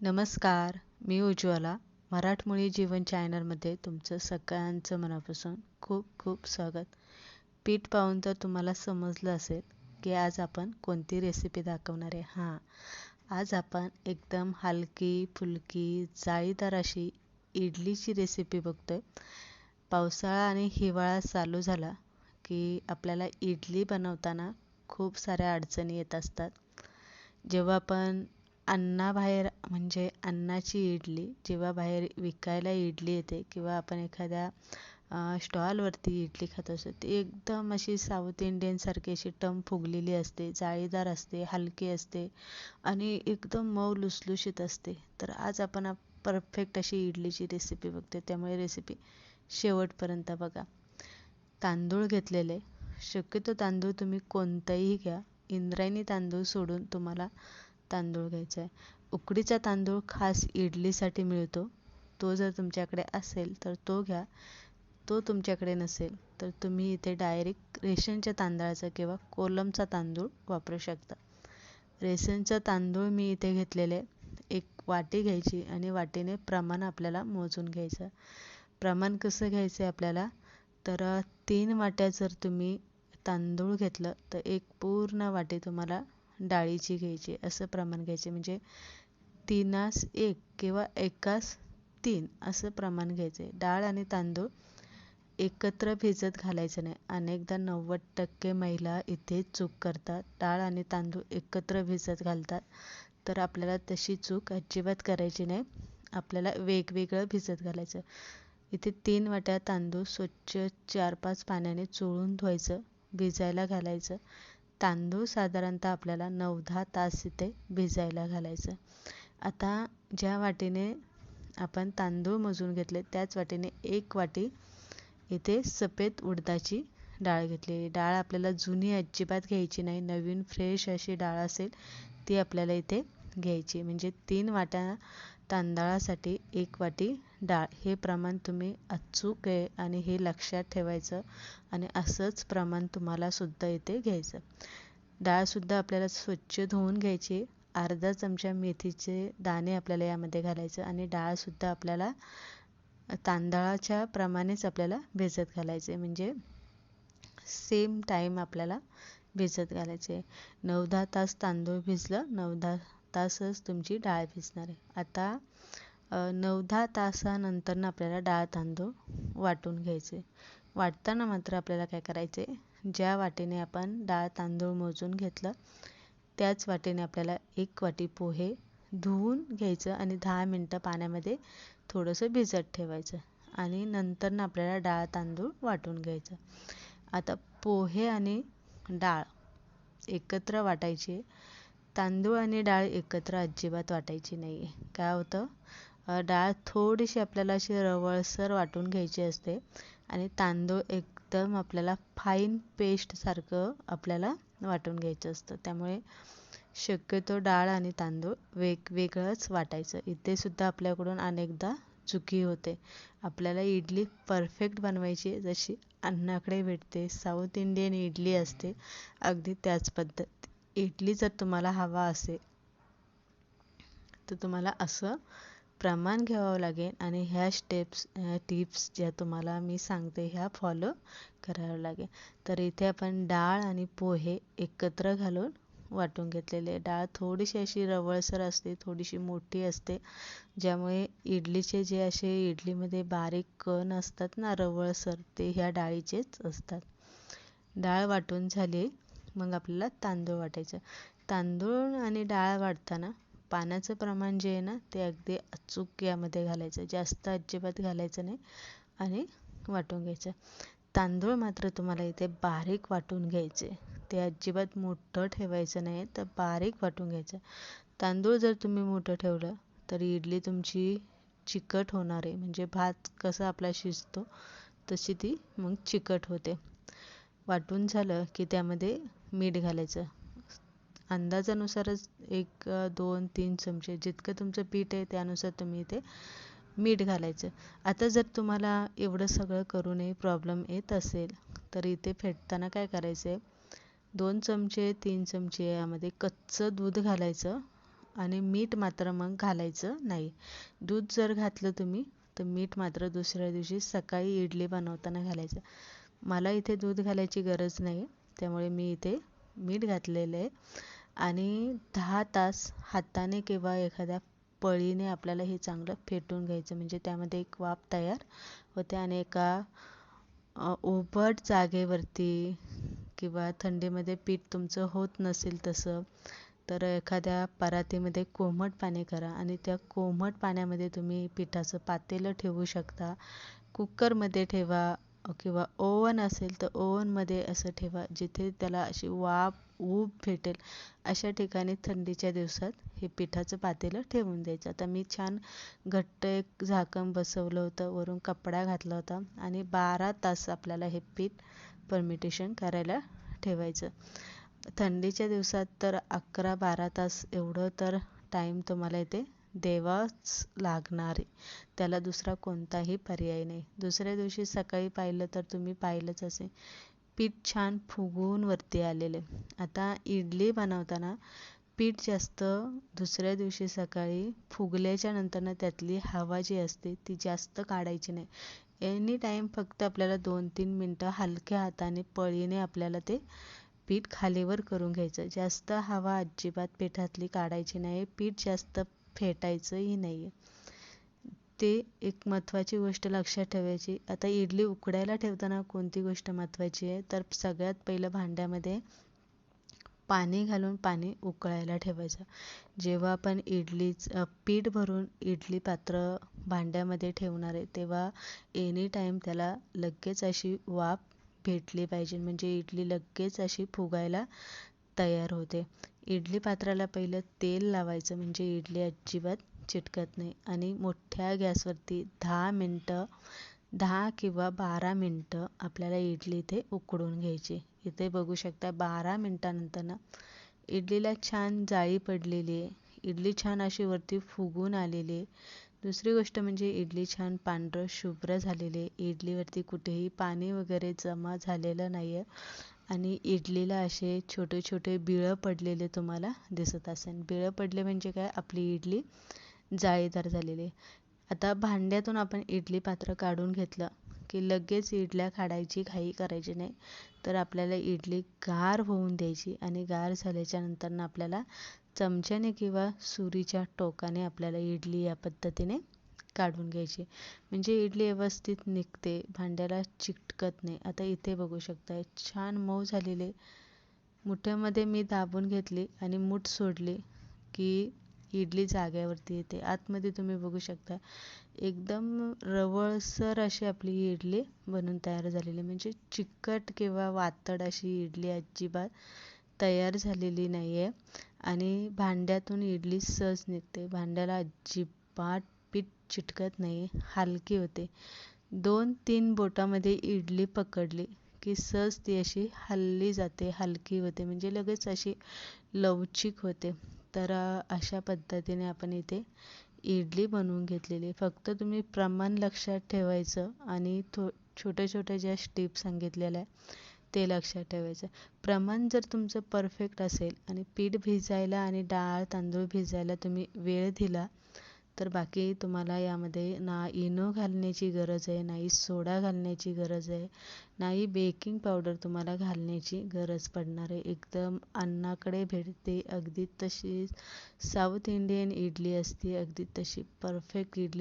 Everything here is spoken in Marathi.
नमस्कार मी उज्ज्वला मराठमोळी जीवन चॅनलमध्ये तुमचं सगळ्यांचं मनापासून खूप खूप स्वागत. पीठ पाहून तर तुम्हाला समजलं असेल की आज आपण कोणती रेसिपी दाखवणार आहे. हां आज आपण एकदम हलकी फुलकी जाळीदार अशी इडलीची रेसिपी बघतो आहे पावसाळा आणि हिवाळा चालू झाला की आपल्याला इडली बनवताना खूप साऱ्या अडचणी येत असतात. जेव्हा आपण अन्नाबाहेर म्हणजे अन्नाची इडली जेव्हा बाहेर विकायला इडली येते किंवा आपण एखाद्या स्टॉलवरती इडली खात असतो ती एकदम अशी साऊथ इंडियनसारखी अशी टम फुगलेली असते जाळीदार असते हलकी असते आणि एकदम मऊ लुसलुशीत असते. तर आज आपण परफेक्ट अशी इडलीची रेसिपी बघते. त्यामुळे रेसिपी शेवटपर्यंत बघा. तांदूळ घेतलेले. शक्यतो तांदूळ तुम्ही कोणताही घ्या. इंद्रायणी तांदूळ सोडून तुम्हाला तांदूळ घ्यायचा आहे उकडीचा तांदूळ खास इडलीसाठी मिळतो. तो जर तुमच्याकडे असेल तर तो घ्या. तो तुमच्याकडे नसेल तर तुम्ही इथे डायरेक्ट रेशनच्या तांदळाचा किंवा कोलमचा तांदूळ वापरू शकता. रेशनचा तांदूळ मी इथे घेतलेले. एक वाटी घ्यायची आणि वाटीने प्रमाण आपल्याला मोजून घ्यायचं. प्रमाण कसं घ्यायचं आहे आपल्याला? तर तीन वाट्या जर तुम्ही तांदूळ घेतलं तर एक पूर्ण वाटी तुम्हाला डाळीची घ्यायची. असं प्रमाण घ्यायचे. म्हणजे तीनास एक किंवा एकास तीन असं प्रमाण घ्यायचे डाळ आणि तांदूळ एकत्र भिजत घालायचं नाही. अनेकदा नव्वद टक्के महिला इथे चूक करतात. डाळ आणि तांदूळ एकत्र भिजत घालतात. तर आपल्याला तशी चूक अजिबात करायची नाही. आपल्याला वेगवेगळं भिजत घालायचं. इथे तीन वाट्या तांदूळ स्वच्छ चार पाच पाण्याने चोळून धुवायचं. भिजायला घालायचं. तांदूळ साधारणतः आपल्याला नऊ दहा तास इथे भिजायला घालायचं. आता ज्या वाटीने आपण तांदूळ मोजून घेतले त्याच वाटीने एक वाटी इथे सफेद उडदाची डाळ घेतली. डाळ आपल्याला जुनी अजिबात घ्यायची नाही नवीन फ्रेश अशी डाळ असेल ती आपल्याला इथे घ्यायची. म्हणजे तीन वाट्या तांदळासाठी एक वाटी डाळ. हे प्रमाण तुम्ही अचूक आहे आणि हे लक्षात ठेवायचं आणि असंच प्रमाण तुम्हाला सुद्धा इथे घ्यायचं. डाळसुद्धा आपल्याला स्वच्छ धुवून घ्यायची. अर्धा चमचा मेथीचे दाणे आपल्याला यामध्ये घालायचं आणि डाळसुद्धा आपल्याला तांदळाच्या प्रमाणेच आपल्याला भिजत घालायचे. म्हणजे सेम टाईम आपल्याला भिजत घालायचे. नऊ दहा तास तांदूळ भिजलं नऊ दहा तासच तुमची डाळ भिजणार आहे. आता नऊ दहा तासानंतर आपल्याला डाळ तांदूळ वाटून घ्यायचे. वाटताना मात्र आपल्याला काय करायचे? ज्या वाटेने आपण डाळ तांदूळ मोजून घेतलं त्याच वाटीने आपल्याला एक वाटी पोहे धुवून घ्यायचं आणि दहा मिनटं पाण्यामध्ये थोडंसं भिजत ठेवायचं आणि नंतर आपल्याला डाळ तांदूळ वाटून घ्यायचं. आता पोहे आणि डाळ एकत्र वाटायचे. तांदूळ आणि डाळ एकत्र अजिबात वाटायची नाही आहे काय होतं? डाळ थोडीशी आपल्याला अशी रवळसर वाटून घ्यायची असते आणि तांदूळ एकदम आपल्याला फाईन पेस्टसारखं आपल्याला वाटून घ्यायचं असतं. त्यामुळे शक्यतो डाळ आणि तांदूळ वेगवेगळंच वाटायचं. इथेसुद्धा आपल्याकडून अनेकदा चुकी होते. आपल्याला इडली परफेक्ट बनवायची जशी अन्नाकडे भेटते साऊथ इंडियन इडली असते अगदी त्याच पद्धत. इडली जर तुम्हाला हवा असेल तर तुम्हाला असं प्रमाण घ्यावं लागेल आणि ह्या स्टेप्स टिप्स ज्या तुम्हाला मी सांगते ह्या फॉलो करावं लागेल. तर इथे आपण डाळ आणि पोहे एकत्र घालून वाटून घेतलेले डाळ थोडीशी अशी रवळसर असते थोडीशी मोठी असते ज्यामुळे इडलीचे जे असे इडलीमध्ये बारीक कण असतात ना रवळसर ते ह्या डाळीचेच असतात. डाळ वाटून झाली मग आपल्याला तांदूळ वाटायचं. तांदूळ आणि डाळ वाटताना पाण्याचं प्रमाण जे आहे ना ते अगदी अचूक यामध्ये घालायचं. जास्त अजिबात घालायचं नाही आणि वाटून घ्यायचं. तांदूळ मात्र तुम्हाला इथे बारीक वाटून घ्यायचे. ते अजिबात मोठं ठेवायचं नाही तर बारीक वाटून घ्यायचं. तांदूळ जर तुम्ही मोठं ठेवलं तर इडली तुमची चिकट होणार आहे. म्हणजे भात कसा आपला शिजतो तशी ती मग चिकट होते. वाटून झालं की त्यामध्ये मीठ घालायचं. अंदाजानुसारच एक दोन तीन चमचे जितकं तुमचं पीठ आहे त्यानुसार तुम्ही इथे मीठ घालायचं. आता जर तुम्हाला एवढं सगळं करूनही प्रॉब्लेम येत असेल तर इथे फेटताना काय करायचं आहे दोन चमचे तीन चमचे यामध्ये कच्चं दूध घालायचं आणि मीठ मात्र मग घालायचं नाही. दूध जर घातलं तुम्ही तर मीठ मात्र दुसऱ्या दिवशी सकाळी इडली बनवताना घालायचं. मला इथे दूध घालायची गरज नाही त्यामुळे मी इथे मीठ घातलेलं आहे. आणि दहा तास हाताने किंवा एखाद्या पळीने आपल्याला हे चांगलं फेटून घ्यायचं. म्हणजे त्यामध्ये एक वाफ तयार होते आणि एका उबट जागेवरती किंवा थंडीमध्ये पीठ तुमचं होत नसेल तसं तर एखाद्या परातीमध्ये कोमट पाणी करा आणि त्या कोमट पाण्यामध्ये तुम्ही पिठाचं पातेलं ठेवू शकता. कुकरमध्ये ठेवा किंवा ओवन असेल तर ओवनमध्ये असं ठेवा जिथे त्याला अशी वाफ ऊब भेटेल. अशा ठिकाणी थंडीच्या दिवसात हे पिठाचं पातेलं ठेवून द्यायचं. आता मी छान घट्ट एक झाकण बसवलं होतं वरून कपडा घातला होता आणि बारा तास आपल्याला हे पीठ परमिटेशन करायला ठेवायचं. थंडीच्या दिवसात तर अकरा बारा तास एवढं तर टाईम तुम्हाला इथे देवाच लागणार. आहे त्याला दुसरा कोणताही पर्याय नाही. दुसऱ्या दिवशी सकाळी पाहिलं तर तुम्ही पाहिलंच असेल. पीठ छान फुगून वरती आलेले आता इडली बनवताना पीठ जास्त दुसऱ्या दिवशी सकाळी फुगल्याच्या नंतर त्यातली हवा जी असते ती जास्त काढायची नाही. एनी टाईम फक्त आपल्याला दोन तीन मिनटं हलक्या हाताने पळीने आपल्याला ते पीठ खालीवर करून घ्यायचं. जास्त हवा अजिबात पिठातली काढायची नाही. पीठ जास्त फेटायचंही नाही ते एक महत्त्वाची गोष्ट लक्षात ठेवायची. आता इडली उकडायला ठेवताना कोणती गोष्ट महत्त्वाची आहे? तर सगळ्यात पहिलं भांड्यामध्ये पाणी घालून पाणी उकळायला ठेवायचं. जेव्हा आपण इडलीचं पीठ भरून इडली पात्र भांड्यामध्ये ठेवणार आहे तेव्हा एनी टाईम त्याला लगेच अशी वाफ भेटली पाहिजे. म्हणजे इडली लगेच अशी फुगायला तयार होते. इडली पात्राला पहिलं तेल लावायचं म्हणजे इडली अजिबात चिटकत नाही आणि मोठ्या गॅसवरती दहा मिनटं दहा किंवा बारा मिनटं आपल्याला इडली इथे उकडून घ्यायची. इथे बघू शकता बारा मिनटानंतर ना इडलीला छान जाळी पडलेली आहे. इडली छान अशी वरती फुगून आलेली आहे. दुसरी गोष्ट म्हणजे इडली छान पांढरं शुभ्र झालेली आहे. इडलीवरती कुठेही पाणी वगैरे जमा झालेलं नाही आहे आणि इडलीला असे छोटे छोटे बिळं पडलेले तुम्हाला दिसत असेल. बिळं पडले म्हणजे काय? आपली इडली जाळीदार झालेली आहे. आता भांड्यातून आपण इडली पात्र काढून घेतलं की लगेच इडल्या काढायची घाई करायची नाही. तर आपल्याला इडली गार होऊन द्यायची आणि गार झाल्याच्यानंतर आपल्याला चमच्याने किंवा सुरीच्या टोकाने आपल्याला इडली या पद्धतीने काढून घ्यायची. म्हणजे इडली व्यवस्थित निघते भांड्याला चिकटकत नाही. आता इथे बघू शकताय छान मऊ झालेले. मुठ्यामध्ये मी दाबून घेतली आणि मूठ सोडली की इडली जाग्यावरती येते. आतमध्ये तुम्ही बघू शकता एकदम रवळसर अशी आपली इडली बनून तयार झालेली. म्हणजे चिकट किंवा वातड अशी इडली अजिबात तयार झालेली नाही आहे आणि भांड्यातून इडली सहज निघते. भांड्याला अजिबात चिटकत नाही हलकी होते. दोन तीन बोटामध्ये इडली पकडली की सहज ती अशी हलली जाते हलकी होते. म्हणजे लगेच अशी लवचिक होते. तर अशा पद्धतीने आपण इथे इडली बनवून घेतलेली फक्त तुम्ही प्रमाण लक्षात ठेवायचं आणि थो छोट्या छोट्या ज्या स्टेप सांगितलेल्या आहे ते लक्षात ठेवायचं. प्रमाण जर तुमचं परफेक्ट असेल आणि पीठ भिजायला आणि डाळ तांदूळ भिजायला तुम्ही वेळ दिला तर बाकी तुम्हाला यामध्ये ना इनो घालण्याची गरज आहे नाही सोडा घालण्याची गरज आहे नाही बेकिंग पावडर तुम्हाला घालण्याची गरज पडणार आहे. एकदम अन्नाकडे भेटते अगदी तशी साऊथ इंडियन इडली असते अगदी तशी परफेक्ट इडली